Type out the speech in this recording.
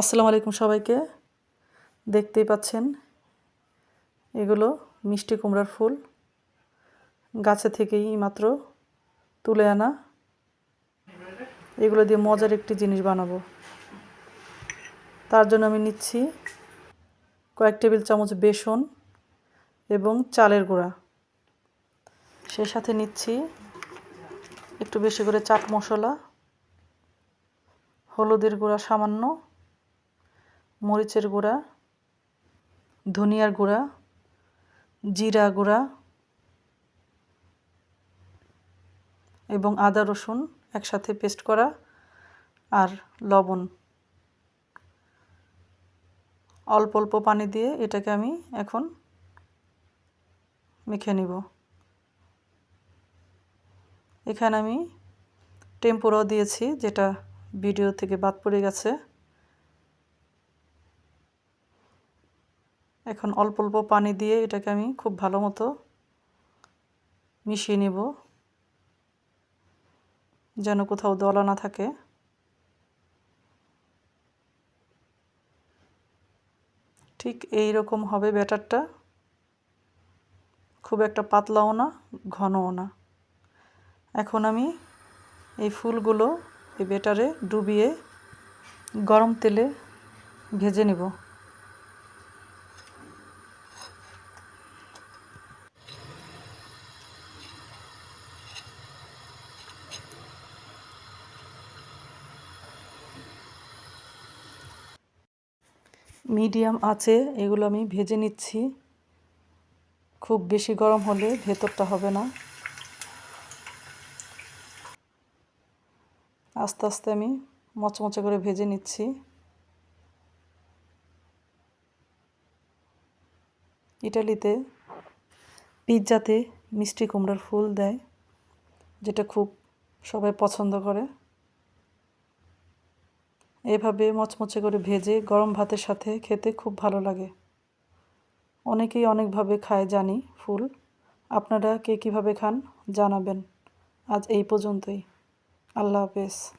আসসালামু আলাইকুম সবাইকে। দেখতেই পাচ্ছেন এগুলো মিষ্টি কুমড়ার ফুল। গাছে থেকেই মাত্র তুলে আনা। এগুলো দিয়ে মজার একটি জিনিস বানাবো। তার জন্য আমি নিচ্ছি কয়েক টেবিল চামচ বেসন এবং চালের গুঁড়া। সে সাথে নিচ্ছি একটু বেশি করে চাট মশলা, হলুদের গুঁড়া সামান্য মরিচের গুঁড়া, ধনিয়ার গুঁড়া, জিরা গুঁড়া এবং আদা, রসুন একসাথে পেস্ট করা আর লবণ। অল্প অল্প পানি দিয়ে এটাকে আমি এখন মেখে নিব। এখানে আমি টেম্পোরাও দিয়েছি, যেটা ভিডিও থেকে বাদ পড়ে গেছে। এখন অল্প অল্প পানি দিয়ে এটাকে আমি খুব ভালো মতো মিশিয়ে নেব, যেন কোথাও দলা না থাকে। ঠিক এই রকম হবে ব্যাটারটা। খুব একটা পাতলাও না, ঘনও না। এখন আমি এই ফুলগুলো এই ব্যাটারে ডুবিয়ে গরম তেলে ভেজে নেব। মিডিয়াম আছে, এগুলো আমি ভেজে নিচ্ছি। খুব বেশি গরম হলে ভেতরটা হবে না। আস্তে আস্তে আমি মচমচে করে ভেজে নিচ্ছি। ইটালিতে পিৎজাতে মিষ্টি কুমড়ার ফুল দেয়, যেটা খুব সবাই পছন্দ করে। এভাবে মচমচে করে ভেজে গরম ভাতের সাথে খেতে খুব ভালো লাগে। অনেকেই অনেকভাবে খায় জানি, ফুল। আপনারা কে কীভাবে খান জানাবেন। আজ এই পর্যন্তই। আল্লাহ হাফেজ।